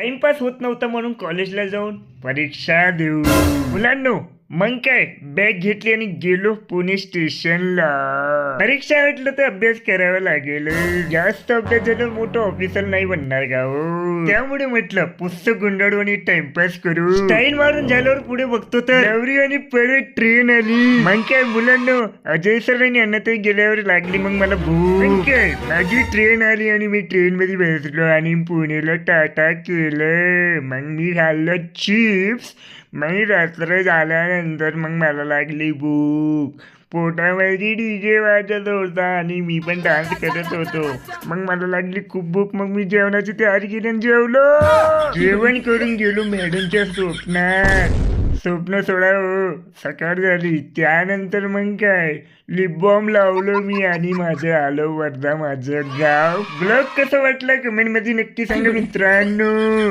Timepass होत नव्हता म्हणून कॉलेजला जाऊन परीक्षा देऊ. मुलांनो मग काय बॅग घेतली आणि गेलो पुणे स्टेशनला. परीक्षा म्हटलं तर अभ्यास करावा लागेल. जास्त अभ्यास झाल्यावर मोठं ऑफिसर नाही बनणार का हो त्यामुळे म्हटलं पुस्तक गुंडाळू आणि टाइमपास करू. स्टाईल मारून झाल्यावर पुढे बघतो तर. नवरी आणि परत ट्रेन आली. मग काय मुलांना अजय सर आणि अण्णाताई गेल्यावर लागली मग मला भूक. काय माझी ट्रेन आली आणि मी ट्रेन मध्ये बसलो आणि पुणेला टाटा केलं. मग मी खाल्लं चिप्स मग रात्र झाल्यानंतर मग मला लागली भूक. पोटामध्ये डीजे वाजत होता आणि मी पण डान्स करत होतो. मग मला लागली खूप भूक मग मी जेवणाची तयारी केली आणि जेवलो. जेवण करून गेलो मॅडमच्या स्वप्नात. स्वप्न सोडा हो सकाळ झाली. त्यानंतर मग काय? लिप लावलो मी आणि माझं आलो वर्धा माझं गाव. ब्लॉग कसं वाटलं? कमेंटमध्ये नक्की सांगा मित्रांनो.